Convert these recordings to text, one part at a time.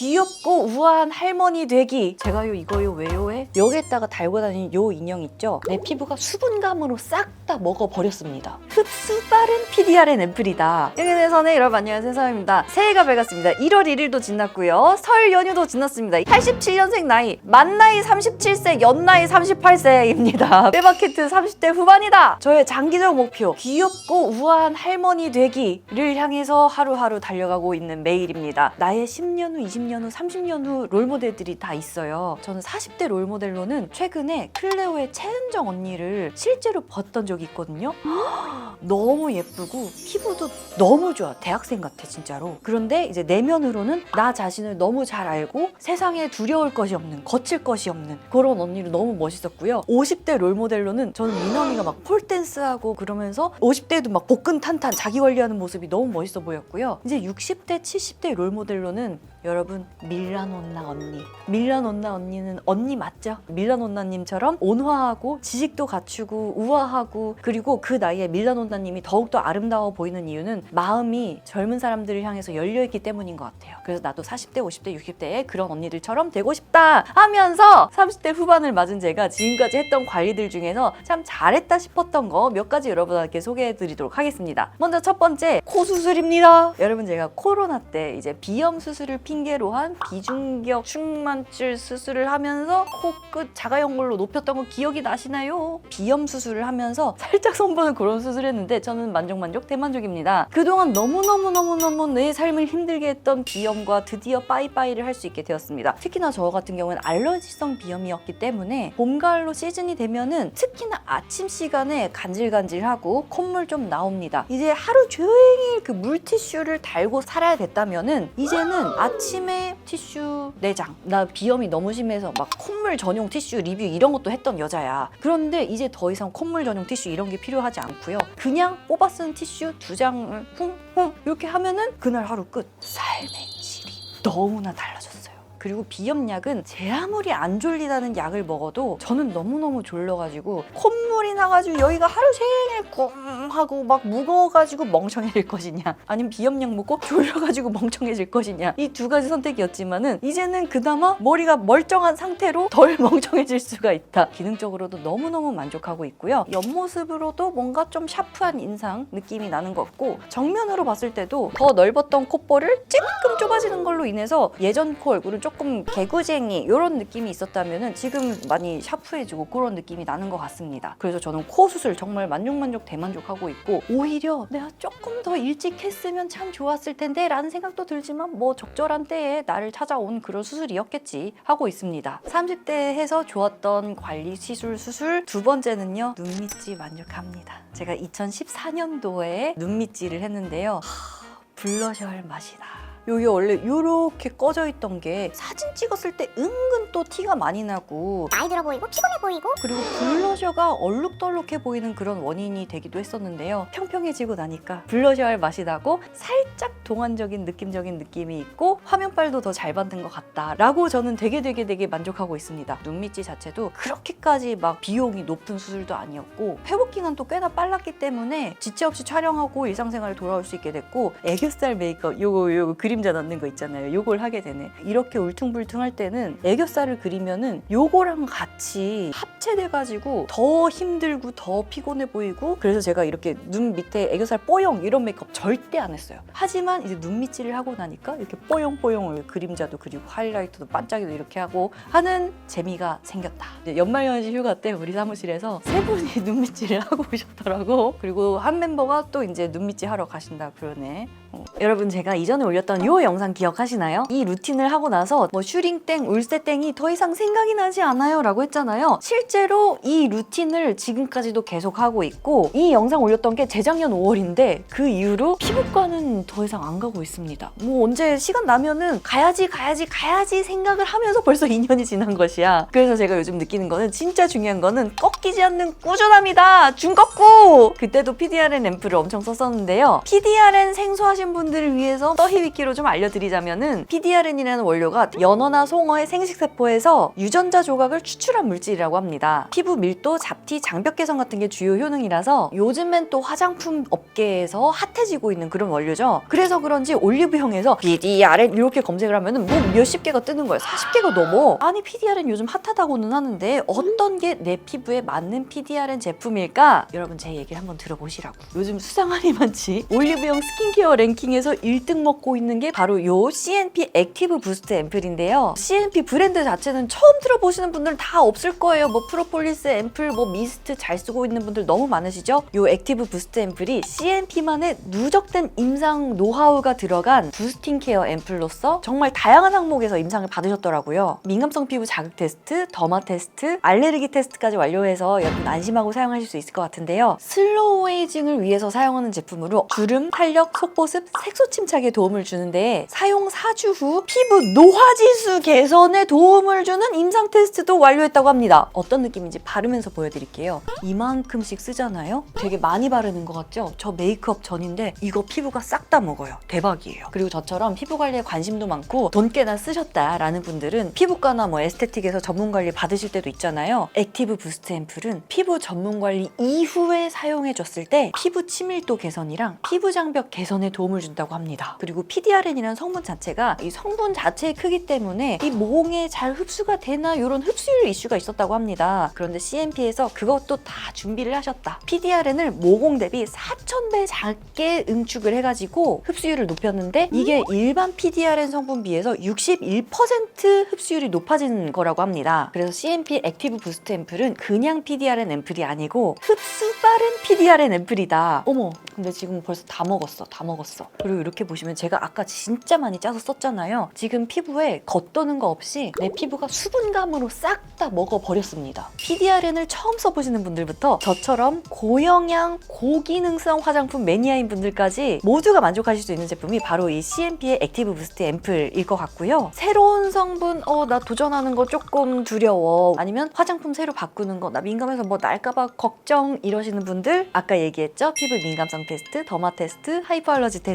귀엽고 우아한 할머니 되기. 제가요 이거요 왜요에 여기에다가 달고 다니는 요 인형 있죠? 내 피부가 수분감으로 싹 다 먹어버렸습니다. 흡수 빠른 PDRN 앰플이다. 여기 대해서는 여러분 안녕하세요. 세상입니다. 새해가 밝았습니다. 1월 1일도 지났고요. 설 연휴도 지났습니다. 87년생 나이 만 나이 37세 연 나이 38세입니다. 빼바켓트 30대 후반이다. 저의 장기적 목표 귀엽고 우아한 할머니 되기를 향해서 하루하루 달려가고 있는 매일입니다. 나의 10년 후 20년 후 30년 후 롤모델들이 다 있어요. 저는 40대 롤모델로는 최근에 클레오의 최은정 언니를 실제로 봤던 적이 있거든요. 너무 예쁘고 피부도 너무 좋아. 대학생 같아 진짜로. 그런데 이제 내면으로는 나 자신을 너무 잘 알고 세상에 두려울 것이 없는 거칠 것이 없는 그런 언니로 너무 멋있었고요. 50대 롤모델로는 저는 미나미가 막 폴댄스하고 그러면서 50대에도 막 복근 탄탄 자기 관리하는 모습이 너무 멋있어 보였고요. 이제 60대 70대 롤모델로는 여러분 밀라논나 언니. 밀라논나 언니는 언니 맞죠? 밀라논나님처럼 온화하고 지식도 갖추고 우아하고 그리고 그 나이에 밀라논나님이 더욱더 아름다워 보이는 이유는 마음이 젊은 사람들을 향해서 열려있기 때문인 것 같아요. 그래서 나도 40대 50대 60대에 그런 언니들처럼 되고 싶다 하면서 30대 후반을 맞은 제가 지금까지 했던 관리들 중에서 참 잘했다 싶었던 거 몇 가지 여러분께 소개해 드리도록 하겠습니다. 먼저 첫 번째 코 수술입니다. 여러분 제가 코로나 때 이제 비염 수술을 핑계로 한 비중격 충만줄 수술을 하면서 코끝 자가연골로 높였던 거 기억이 나시나요? 비염 수술을 하면서 살짝 손보는 그런 수술했는데 저는 만족만족 대만족입니다. 그동안 너무너무너무너무 내 삶을 힘들게 했던 비염과 드디어 빠이빠이를 할 수 있게 되었습니다. 특히나 저 같은 경우는 알러지성 비염이었기 때문에 봄, 가을로 시즌이 되면은 특히나 아침 시간에 간질간질하고 콧물 좀 나옵니다. 이제 하루 종일 그 물티슈를 달고 살아야 됐다면은 이제는 아침 에 티슈 4장. 나 비염이 너무 심해서 막 콧물 전용 티슈 리뷰 이런 것도 했던 여자야. 그런데 이제 더 이상 콧물 전용 티슈 이런 게 필요하지 않고요. 그냥 뽑아 쓴 티슈 두 장을 쿵쿵 이렇게 하면은 그날 하루 끝. 삶의 질이 너무나 달라졌어요 그리고 비염약은 제 아무리 안 졸리다는 약을 먹어도 저는 너무너무 졸려가지고 콧물이 나가지고 여기가 하루 종일 쿵 하고 막 무거워가지고 멍청해질 것이냐 아니면 비염약 먹고 졸려가지고 멍청해질 것이냐 이 두 가지 선택이었지만은 이제는 그나마 머리가 멀쩡한 상태로 덜 멍청해질 수가 있다. 기능적으로도 너무너무 만족하고 있고요. 옆모습으로도 뭔가 좀 샤프한 인상 느낌이 나는 것 같고 정면으로 봤을 때도 더 넓었던 콧볼을 찔끔 좁아지는 걸로 인해서 예전 코 얼굴은 조금 개구쟁이 이런 느낌이 있었다면은 지금 많이 샤프해지고 그런 느낌이 나는 것 같습니다. 그래서 저는 코 수술 정말 만족만족 대만족하고 있고 오히려 내가 조금 더 일찍 했으면 참 좋았을 텐데 라는 생각도 들지만 뭐 적절한 때에 나를 찾아온 그런 수술이었겠지 하고 있습니다. 30대 해서 좋았던 관리 시술 수술 두 번째는요 눈밑지 만족합니다. 제가 2014년도에 눈밑질을 했는데요. 하, 블러셔 할 맛이다. 여기 원래 이렇게 꺼져 있던 게 사진 찍었을 때 은근 또 티가 많이 나고 나이 들어 보이고 피곤해 보이고 그리고 블러셔가 얼룩덜룩해 보이는 그런 원인이 되기도 했었는데요. 평평해지고 나니까 블러셔 할 맛이 나고 살짝 동안적인 느낌적인 느낌이 있고 화면빨도 더 잘 받는 것 같다라고 저는 되게 되게 되게 만족하고 있습니다. 눈 밑지 자체도 그렇게까지 막 비용이 높은 수술도 아니었고 회복 기간도 꽤나 빨랐기 때문에 지체 없이 촬영하고 일상생활에 돌아올 수 있게 됐고 애교살 메이크업 요거 요거 그림 자 넣는 거 있잖아요. 요걸 하게 되네. 이렇게 울퉁불퉁할 때는 애교살을 그리면은 요거랑 같이 합체돼가지고 더 힘들고 더 피곤해 보이고 그래서 제가 이렇게 눈 밑에 애교살 뽀용 이런 메이크업 절대 안 했어요. 하지만 이제 눈 밑질을 하고 나니까 이렇게 뽀용뽀용을 그림자도 그리고 하이라이터도 반짝이도 이렇게 하고 하는 재미가 생겼다. 연말연시 휴가 때 우리 사무실에서 세 분이 눈 밑질을 하고 오셨더라고. 그리고 한 멤버가 또 이제 눈 밑질 하러 가신다 그러네. 어, 여러분 제가 이전에 올렸던 요 영상 기억하시나요? 이 루틴을 하고 나서 뭐 슈링땡, 울새땡이 더 이상 생각이 나지 않아요 라고 했잖아요. 실제로 이 루틴을 지금까지도 계속 하고 있고 이 영상 올렸던 게 재작년 5월인데 그 이후로 피부과는 더 이상 안 가고 있습니다. 뭐 언제 시간 나면은 가야지 가야지 가야지 생각을 하면서 벌써 2년이 지난 것이야. 그래서 제가 요즘 느끼는 거는 진짜 중요한 거는 꺾이지 않는 꾸준함이다. 중꺾고 그때도 PDRN 앰플을 엄청 썼었는데요. PDRN 생소하신 궁금하신 분들을 위해서 떠히위키로 좀 알려드리자면은 PDRN이라는 원료가 연어나 송어의 생식세포에서 유전자 조각을 추출한 물질이라고 합니다. 피부 밀도, 잡티, 장벽 개선 같은 게 주요 효능이라서 요즘엔 또 화장품 업계에서 핫해지고 있는 그런 원료죠. 그래서 그런지 올리브영에서 PDRN 이렇게 검색을 하면은 뭐 몇십 개가 뜨는 거예요. 40개가 넘어. 아니 PDRN 요즘 핫하다고는 하는데 어떤 게 내 피부에 맞는 PDRN 제품일까? 여러분 제 얘기를 한번 들어보시라고. 요즘 수상한이 많지. 올리브영 스킨케어 랭 킹에서 1등 먹고 있는 게 바로 요 CNP 액티브 부스트 앰플인데요. CNP 브랜드 자체는 처음 들어보시는 분들은 다 없을 거예요. 뭐 프로폴리스 앰플, 뭐 미스트 잘 쓰고 있는 분들 너무 많으시죠? 요 액티브 부스트 앰플이 CNP만의 누적된 임상 노하우가 들어간 부스팅 케어 앰플로서 정말 다양한 항목에서 임상을 받으셨더라고요. 민감성 피부 자극 테스트, 더마 테스트, 알레르기 테스트까지 완료해서 여러분 안심하고 사용하실 수 있을 것 같은데요. 슬로우 에이징을 위해서 사용하는 제품으로 주름, 탄력, 속보습, 색소 침착에 도움을 주는데 사용 4주 후 피부 노화 지수 개선에 도움을 주는 임상 테스트도 완료했다고 합니다. 어떤 느낌인지 바르면서 보여드릴게요. 이만큼씩 쓰잖아요. 되게 많이 바르는 것 같죠? 저 메이크업 전인데 이거 피부가 싹 다 먹어요. 대박이에요. 그리고 저처럼 피부 관리에 관심도 많고 돈 꽤나 쓰셨다라는 분들은 피부과나 뭐 에스테틱에서 전문 관리 받으실 때도 있잖아요. 액티브 부스트 앰플은 피부 전문 관리 이후에 사용해 줬을 때 피부 치밀도 개선이랑 피부 장벽 개선에 도움을 준다고 합니다. 그리고 PDRN이라는 성분 자체가 이 성분 자체의 크기 때문에 이 모공에 잘 흡수가 되나 이런 흡수율 이슈가 있었다고 합니다. 그런데 CNP에서 그것도 다 준비를 하셨다. PDRN을 모공 대비 4,000배 작게 응축을 해가지고 흡수율을 높였는데 이게 일반 PDRN 성분 비해서 61% 흡수율이 높아진 거라고 합니다. 그래서 CNP 액티브 부스트 앰플은 그냥 PDRN 앰플이 아니고 흡수 빠른 PDRN 앰플이다. 어머, 근데 지금 벌써 다 먹었어. 다 먹었어. 그리고 이렇게 보시면 제가 아까 진짜 많이 짜서 썼잖아요. 지금 피부에 겉도는 거 없이 내 피부가 수분감으로 싹 다 먹어버렸습니다. PDRN을 처음 써보시는 분들부터 저처럼 고영양, 고기능성 화장품 매니아인 분들까지 모두가 만족하실 수 있는 제품이 바로 이 CNP의 액티브 부스트 앰플일 것 같고요. 새로운 성분, 어, 나 도전하는 거 조금 두려워. 아니면 화장품 새로 바꾸는 거, 나 민감해서 뭐 날까봐 걱정 이러시는 분들, 아까 얘기했죠? 피부 민감성 테스트, 더마 테스트, 하이퍼 알러지 테스트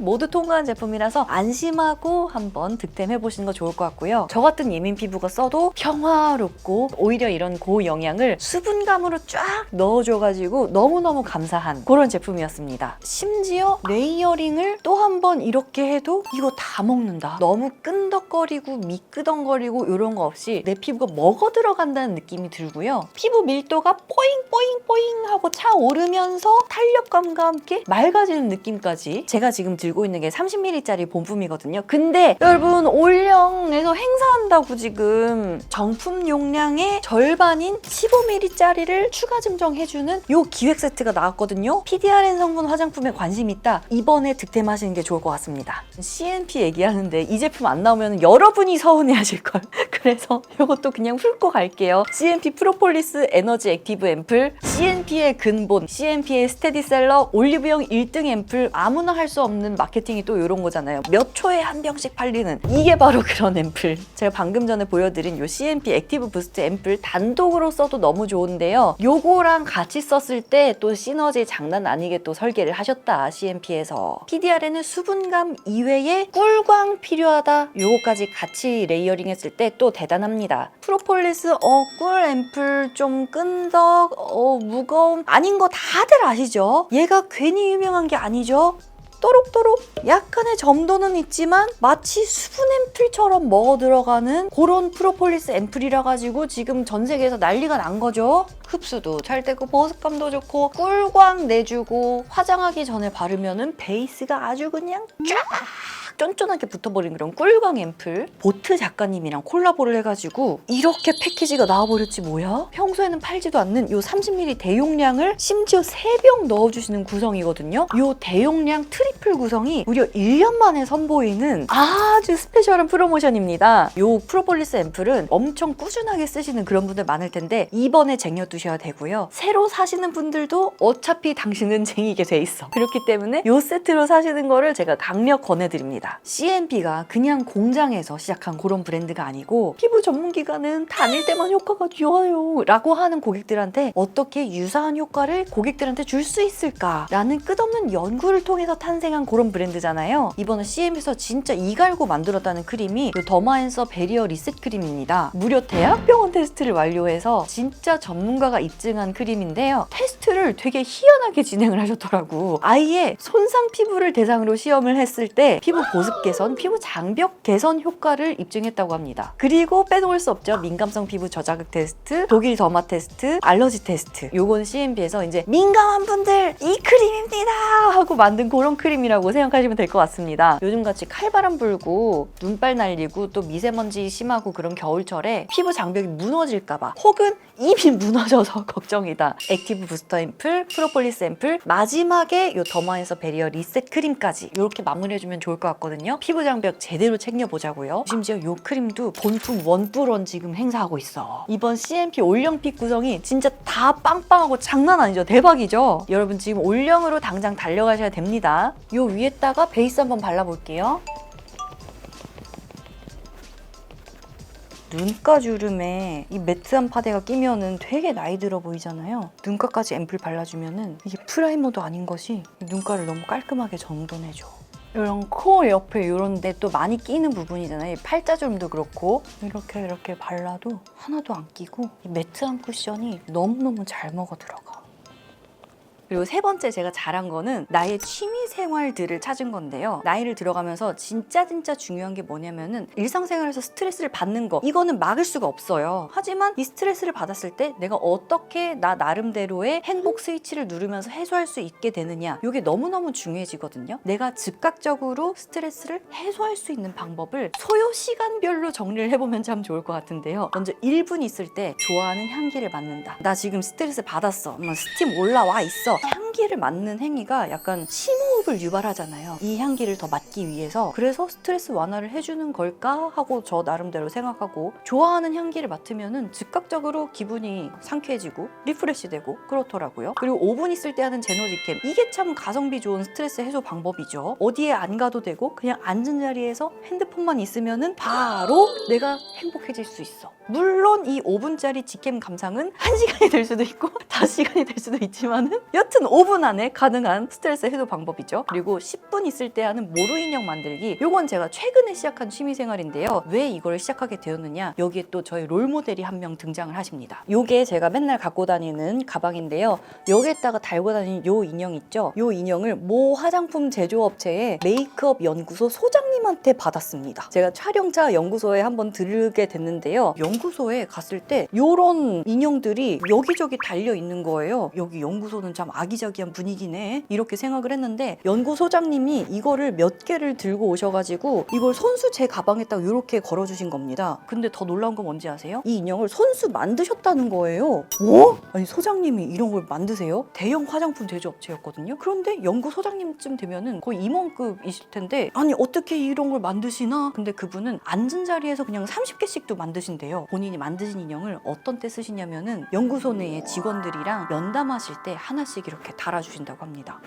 모두 통과한 제품이라서 안심하고 한번 득템해 보시는 거 좋을 것 같고요. 저 같은 예민 피부가 써도 평화롭고 오히려 이런 고영양을 수분감으로 쫙 넣어줘가지고 너무너무 감사한 그런 제품이었습니다. 심지어 레이어링을 또 한 번 이렇게 해도 이거 다 먹는다. 너무 끈덕거리고 미끄덩거리고 이런 거 없이 내 피부가 먹어 들어간다는 느낌이 들고요. 피부 밀도가 뽀잉 뽀잉 뽀잉 하고 차오르면서 탄력감과 함께 맑아지는 느낌까지 제가 지금 들고 있는 게 30ml짜리 본품이거든요. 근데 여러분 올영에서 행사한다고 지금 정품 용량의 절반인 15ml짜리를 추가 증정해주는 요 기획 세트가 나왔거든요. PDRN 성분 화장품에 관심 있다. 이번에 득템하시는 게 좋을 것 같습니다. CNP 얘기하는데 이 제품 안 나오면 여러분이 서운해하실 걸. 그래서 이것도 그냥 훑고 갈게요. CNP 프로폴리스 에너지 액티브 앰플, CNP의 근본, CNP의 스테디셀러, 올리브영 1등 앰플 아무나 할 수 없는 마케팅이 또 이런 거잖아요. 몇 초에 한 병씩 팔리는 이게 바로 그런 앰플. 제가 방금 전에 보여드린 요 CNP 액티브 부스트 앰플 단독으로 써도 너무 좋은데요. 요거랑 같이 썼을 때 또 시너지 장난 아니게 또 설계를 하셨다 CNP에서. PDR에는 수분감 이외에 꿀광 필요하다. 요거까지 같이 레이어링 했을 때 또 대단합니다. 프로폴리스 어 꿀 앰플 좀 끈덕 어 무거움 아닌 거 다들 아시죠? 얘가 괜히 유명한 게 아니죠. 또록또록 약간의 점도는 있지만 마치 수분 앰플처럼 먹어 들어가는 그런 프로폴리스 앰플이라 가지고 지금 전 세계에서 난리가 난 거죠. 흡수도 잘 되고 보습감도 좋고 꿀광 내주고 화장하기 전에 바르면은 베이스가 아주 그냥 쫙 쫀쫀하게 붙어버린 그런 꿀광 앰플 보트 작가님이랑 콜라보를 해가지고 이렇게 패키지가 나와버렸지 뭐야? 평소에는 팔지도 않는 요 30ml 대용량을 심지어 3병 넣어주시는 구성이거든요. 요 대용량 트리플 구성이 무려 1년 만에 선보이는 아주 스페셜한 프로모션입니다. 요 프로폴리스 앰플은 엄청 꾸준하게 쓰시는 그런 분들 많을 텐데 이번에 쟁여두셔야 되고요. 새로 사시는 분들도 어차피 당신은 쟁이게 돼 있어. 그렇기 때문에 요 세트로 사시는 거를 제가 강력 권해드립니다. 있습니다. CNP가 그냥 공장에서 시작한 그런 브랜드가 아니고 피부 전문 기관은 다닐 때만 효과가 좋아요 라고 하는 고객들한테 어떻게 유사한 효과를 고객들한테 줄 수 있을까라는 끝없는 연구를 통해서 탄생한 그런 브랜드잖아요. 이번에 CNP에서 진짜 이갈고 만들었다는 크림이 이 더마앤서 베리어 리셋 크림입니다. 무려 대학병원 테스트를 완료해서 진짜 전문가가 입증한 크림인데요. 테스트를 되게 희한하게 진행을 하셨더라고. 아예 손상 피부를 대상으로 시험을 했을 때 피부 보습 개선, 피부 장벽 개선 효과를 입증했다고 합니다. 그리고 빼놓을 수 없죠. 민감성 피부 저자극 테스트, 독일 더마 테스트, 알러지 테스트. 요건 CNP에서 이제 민감한 분들 이 크림입니다 하고 만든 그런 크림이라고 생각하시면 될 것 같습니다. 요즘같이 칼바람 불고 눈발 날리고 또 미세먼지 심하고 그런 겨울철에 피부 장벽이 무너질까봐 혹은 입이 무너져서 걱정이다. 액티브 부스터 앰플, 프로폴리스 앰플, 마지막에 요 더마에서 베리어 리셋 크림까지 이렇게 마무리해주면 좋을 것 같거든요. 피부 장벽 제대로 챙겨보자고요. 심지어 요 크림도 본품 원뿔원 지금 행사하고 있어. 이번 CNP 올영픽 구성이 진짜 다 빵빵하고 장난 아니죠? 대박이죠? 여러분 지금 올영으로 당장 달려가셔야 됩니다. 요 위에다가 베이스 한번 발라볼게요. 눈가 주름에 이 매트한 파데가 끼면은 되게 나이 들어 보이잖아요. 눈가까지 앰플 발라주면은 이게 프라이머도 아닌 것이 눈가를 너무 깔끔하게 정돈해줘. 이런 코 옆에 이런 데 또 많이 끼는 부분이잖아요. 이 팔자주름도 그렇고 이렇게 이렇게 발라도 하나도 안 끼고 이 매트한 쿠션이 너무너무 잘 먹어 들어가. 그리고 세 번째 제가 잘한 거는 나의 취미 생활들을 찾은 건데요. 나이를 들어가면서 진짜 진짜 중요한 게 뭐냐면은 일상생활에서 스트레스를 받는 거 이거는 막을 수가 없어요. 하지만 이 스트레스를 받았을 때 내가 어떻게 나 나름대로의 행복 스위치를 누르면서 해소할 수 있게 되느냐 이게 너무너무 중요해지거든요. 내가 즉각적으로 스트레스를 해소할 수 있는 방법을 소요 시간별로 정리를 해보면 참 좋을 것 같은데요. 먼저 1분 있을 때 좋아하는 향기를 맡는다. 나 지금 스트레스 받았어. 뭐 스팀 올라와 있어. 향기를 맡는 행위가 약간 심호흡을 유발하잖아요. 이 향기를 더 맡기 위해서 그래서 스트레스 완화를 해주는 걸까 하고 저 나름대로 생각하고 좋아하는 향기를 맡으면은 즉각적으로 기분이 상쾌해지고 리프레시되고 그렇더라고요. 그리고 5분 있을 때 하는 제노지캠 이게 참 가성비 좋은 스트레스 해소 방법이죠. 어디에 안 가도 되고 그냥 앉은 자리에서 핸드폰만 있으면은 바로 내가 행복해질 수 있어. 물론 이 5분짜리 직캠 감상은 1시간이 될 수도 있고 5시간이 될 수도 있지만 은 여튼 5분 안에 가능한 스트레스 해소 방법이죠. 그리고 10분 있을 때 하는 모루 인형 만들기. 요건 제가 최근에 시작한 취미 생활인데요. 왜 이걸 시작하게 되었느냐? 여기에 또 저희 롤 모델이 한 명 등장을 하십니다. 요게 제가 맨날 갖고 다니는 가방인데요. 여기에다가 달고 다니는 요 인형 있죠? 요 인형을 모 화장품 제조업체의 메이크업 연구소 소장님한테 받았습니다. 제가 촬영차 연구소에 한번 들르게 됐는데요. 연구 소에 갔을 때 요런 인형들이 여기저기 달려 있는 거예요. 여기 연구소는 참 아기자기한 분위기네. 이렇게 생각을 했는데 연구소장님이 이거를 몇 개를 들고 오셔가지고 이걸 손수 제 가방에다가 이렇게 걸어주신 겁니다. 근데 더 놀라운 건 뭔지 아세요? 이 인형을 손수 만드셨다는 거예요. 어? 아니 소장님이 이런 걸 만드세요? 대형 화장품 제조업체였거든요. 그런데 연구소장님쯤 되면은 거의 임원급이실 텐데 아니 어떻게 이런 걸 만드시나? 근데 그분은 앉은 자리에서 그냥 30개씩도 만드신대요. 본인이 만드신 인형을 어떤 때 쓰시냐면은 연구소 내의 직원들이랑 면담하실 때 하나씩 이렇게 달아주신다고 합니다.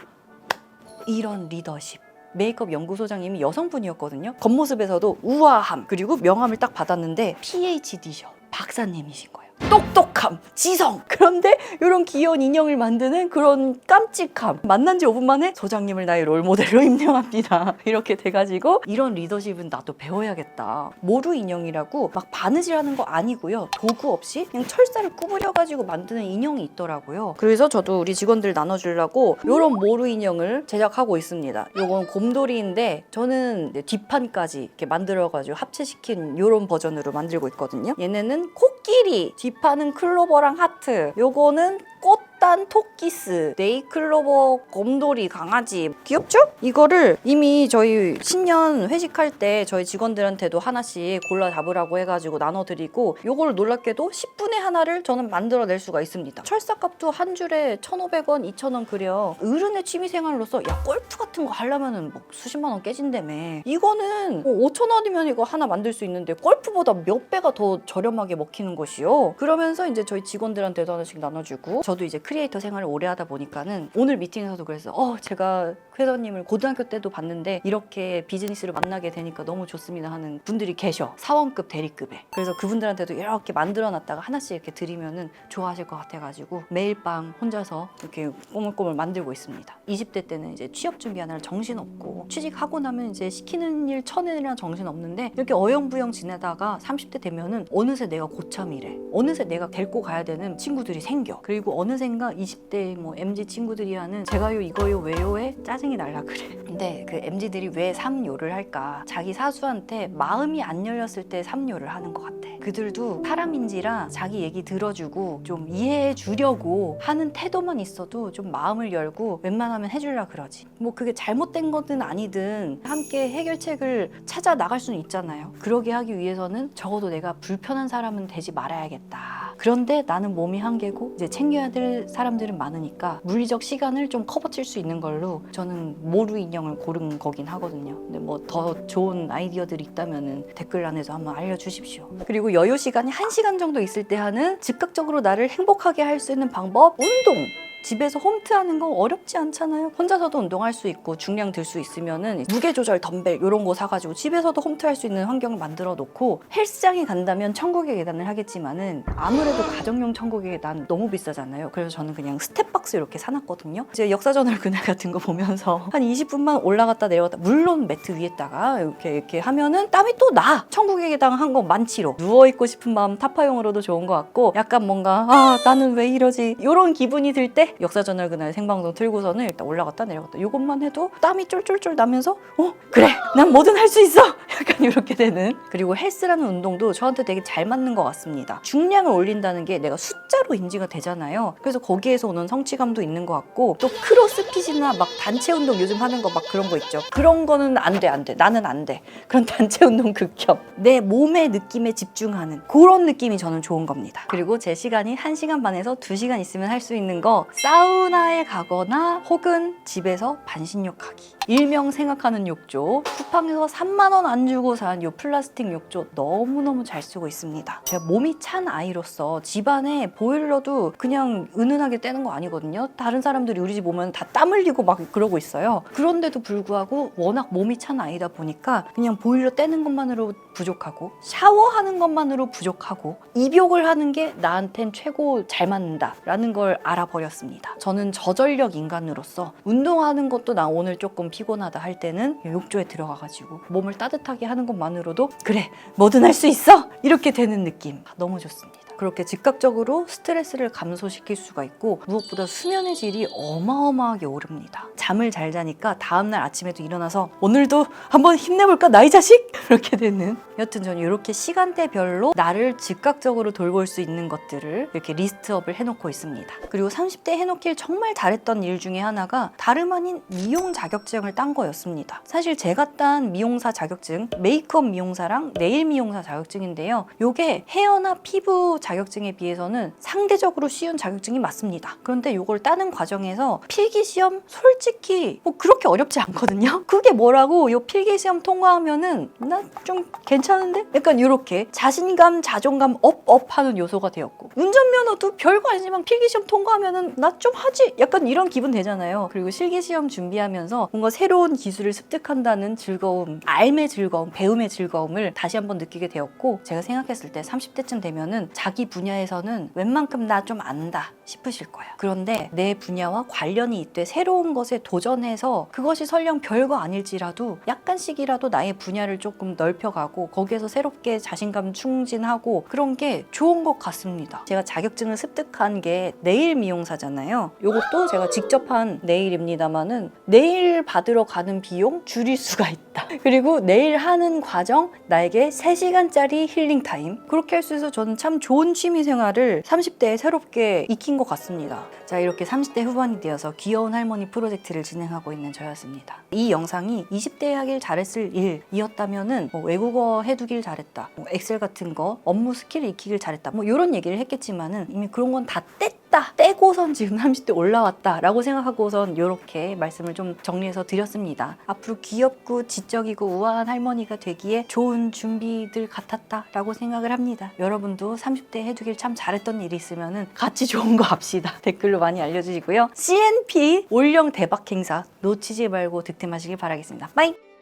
이런 리더십. 메이크업 연구소장님이 여성분이었거든요. 겉모습에서도 우아함 그리고 명함을 딱 받았는데 PhD셔 박사님이신 거예요. 똑똑함, 지성. 그런데 이런 귀여운 인형을 만드는 그런 깜찍함. 만난 지 5분 만에 소장님을 나의 롤모델로 임명합니다. 이렇게 돼가지고 이런 리더십은 나도 배워야겠다. 모루 인형이라고 막 바느질하는 거 아니고요. 도구 없이 그냥 철사를 구부려가지고 만드는 인형이 있더라고요. 그래서 저도 우리 직원들 나눠주려고 이런 모루 인형을 제작하고 있습니다. 요건 곰돌이인데 저는 뒷판까지 이렇게 만들어가지고 합체시킨 이런 버전으로 만들고 있거든요. 얘네는 코끼리, 뒷 판은 클로버랑 하트. 요거는 꽃 단 토끼스, 네이클로버 곰돌이 강아지. 귀엽죠? 이거를 이미 저희 신년 회식할 때 저희 직원들한테도 하나씩 골라 잡으라고 해가지고 나눠드리고 요걸 놀랍게도 10분에 하나를 저는 만들어낼 수가 있습니다. 철사값도 한 줄에 1,500원, 2,000원 그려. 어른의 취미생활로서 야 골프 같은 거 하려면은 뭐 수십만 원 깨진다며. 이거는 뭐 5,000원이면 이거 하나 만들 수 있는데 골프보다 몇 배가 더 저렴하게 먹히는 것이요. 그러면서 이제 저희 직원들한테도 하나씩 나눠주고 저도 이제 크리에이터 생활을 오래 하다 보니까는 오늘 미팅에서도 그래서 어 제가 회원님을 고등학교 때도 봤는데 이렇게 비즈니스를 만나게 되니까 너무 좋습니다. 하는 분들이 계셔. 사원급 대리급에. 그래서 그분들한테도 이렇게 만들어 놨다가 하나씩 이렇게 드리면은 좋아하실 것 같아가지고 매일 밤 혼자서 이렇게 꼬물꼬물 만들고 있습니다. 20대 때는 이제 취업 준비하느라 정신 없고 취직하고 나면 이제 시키는 일 쳐내느라 정신 없는데 이렇게 어영부영 지내다가 30대 되면은 어느새 내가 고참이래. 어느새 내가 데리고 가야 되는 친구들이 생겨. 그리고 어느 샌가? 20대 뭐 MZ 친구들이 하는 제가요 이거요 왜요에 짜증이 날라 그래. 근데 그 MZ들이 왜 삼요를 할까? 자기 사수한테 마음이 안 열렸을 때 삼요를 하는 것 같아. 그들도 사람인지라 자기 얘기 들어주고 좀 이해해 주려고 하는 태도만 있어도 좀 마음을 열고 웬만하면 해주려 그러지. 뭐 그게 잘못된 거든 아니든 함께 해결책을 찾아 나갈 수는 있잖아요. 그러게 하기 위해서는 적어도 내가 불편한 사람은 되지 말아야겠다 그런데 나는 몸이 한계고 이제 챙겨야 될 사람들은 많으니까 물리적 시간을 좀 커버칠 수 있는 걸로 저는 모루 인형을 고른 거긴 하거든요. 근데 뭐 더 좋은 아이디어들이 있다면은 댓글란에서 한번 알려주십시오. 그리고 여유 시간이 한시간 정도 있을 때 하는 즉각적으로 나를 행복하게 할 수 있는 방법 운동 집에서 홈트 하는 거 어렵지 않잖아요. 혼자서도 운동할 수 있고 중량 들 수 있으면은 무게 조절 덤벨 이런 거 사가지고 집에서도 홈트 할 수 있는 환경을 만들어 놓고 헬스장에 간다면 천국의 계단을 하겠지만은 아무래도 가정용 천국의 계단 너무 비싸잖아요. 그래서 저는 그냥 스텝박스 이렇게 사놨거든요. 이제 역사전월 그날 같은 거 보면서 한 20분만 올라갔다 내려갔다 물론 매트 위에다가 이렇게 이렇게 하면은 땀이 또 나. 천국의 계단 한 거 만치로 누워 있고 싶은 마음 타파용으로도 좋은 것 같고 약간 뭔가 아 나는 왜 이러지 이런 기분이 들 때 역사전월 그날 생방송 틀고서는 일단 올라갔다 내려갔다. 이것만 해도 땀이 쫄쫄쫄 나면서 어 그래 난 뭐든 할 수 있어! 약간 이렇게 되는. 그리고 헬스라는 운동도 저한테 되게 잘 맞는 것 같습니다. 중량을 올린다는 게 내가 숫자로 인지가 되잖아요. 그래서 거기에서 오는 성취감도 있는 것 같고 또 크로스핏이나 막 단체 운동 요즘 하는 거 막 그런 거 있죠. 그런 거는 안 돼 안 돼. 나는 안 돼. 그런 단체 운동 극혐 내 몸의 느낌에 집중하는 그런 느낌이 저는 좋은 겁니다. 그리고 제 시간이 1시간 반에서 2시간 있으면 할 수 있는 거 사우나에 가거나 혹은 집에서 반신욕하기. 일명 생각하는 욕조. 쿠팡에서 3만 원 안 주고 산이 플라스틱 욕조 너무너무 잘 쓰고 있습니다. 제가 몸이 찬 아이로서 집안에 보일러도 그냥 은은하게 떼는 거 아니거든요. 다른 사람들이 우리 집 오면 다 땀 흘리고 막 그러고 있어요. 그런데도 불구하고 워낙 몸이 찬 아이다 보니까 그냥 보일러 떼는 것만으로 부족하고 샤워하는 것만으로 부족하고 입욕을 하는 게 나한텐 최고 잘 맞는다라는 걸 알아버렸습니다. 저는 저전력 인간으로서 운동하는 것도 나 오늘 조금 피곤하다 할 때는 욕조에 들어가가지고 몸을 따뜻하게 하는 것만으로도 그래 뭐든 할 수 있어! 이렇게 되는 느낌. 너무 좋습니다. 그렇게 즉각적으로 스트레스를 감소시킬 수가 있고 무엇보다 수면의 질이 어마어마하게 오릅니다. 잠을 잘 자니까 다음날 아침에도 일어나서 오늘도 한번 힘내볼까 나이 자식? 이렇게 되는 여튼 저는 이렇게 시간대별로 나를 즉각적으로 돌볼 수 있는 것들을 이렇게 리스트업을 해놓고 있습니다. 그리고 30대 해놓길 정말 잘했던 일 중에 하나가 다름 아닌 미용 자격증을 딴 거였습니다. 사실 제가 딴 미용사 자격증 메이크업 미용사랑 네일 미용사 자격증인데요. 요게 헤어나 피부 자격증에 비해서는 상대적으로 쉬운 자격증이 맞습니다. 그런데 이걸 따는 과정에서 필기 시험 솔직히 뭐 그렇게 어렵지 않거든요. 그게 뭐라고 요 필기 시험 통과하면은 나 좀 괜찮은데? 약간 이렇게 자신감, 자존감 업업 하는 요소가 되었고 운전면허도 별거 아니지만 필기 시험 통과하면은 나 좀 하지? 약간 이런 기분 되잖아요. 그리고 실기 시험 준비하면서 뭔가 새로운 기술을 습득한다는 즐거움, 알의 즐거움, 배움의 즐거움을 다시 한번 느끼게 되었고 제가 생각했을 때 30대쯤 되면은 자기 분야에서는 웬만큼 나 좀 안다 싶으실 거예요. 그런데 내 분야와 관련이 있되 새로운 것에 도전해서 그것이 설령 별거 아닐지라도 약간씩이라도 나의 분야를 조금 넓혀가고 거기에서 새롭게 자신감 충진하고 그런 게 좋은 것 같습니다. 제가 자격증을 습득한 게 네일 미용사잖아요. 이것도 제가 직접 한 네일입니다만은 네일 받으러 가는 비용 줄일 수가 있다. 그리고 네일 하는 과정 나에게 3시간짜리 힐링 타임 그렇게 할 수 있어서 저는 참 좋은 취미 생활을 30대에 새롭게 익힌 것 같습니다. 자 이렇게 30대 후반이 되어서 귀여운 할머니 프로젝트를 진행하고 있는 저였습니다. 이 영상이 20대에 하길 잘했을 일이었다면은 뭐 외국어 해두길 잘했다, 뭐 엑셀 같은 거 업무 스킬을 익히길 잘했다, 뭐 이런 얘기를 했겠지만은 이미 그런 건 다 뗐 다. 뗐다 떼고선 지금 30대 올라왔다라고 생각하고선 이렇게 말씀을 좀 정리해서 드렸습니다. 앞으로 귀엽고 지적이고 우아한 할머니가 되기에 좋은 준비들 같았다라고 생각을 합니다. 여러분도 30대 해두길 참 잘했던 일이 있으면 같이 좋은 거 합시다. 댓글로 많이 알려주시고요. CNP 올영 대박 행사 놓치지 말고 득템하시길 바라겠습니다. 빠이!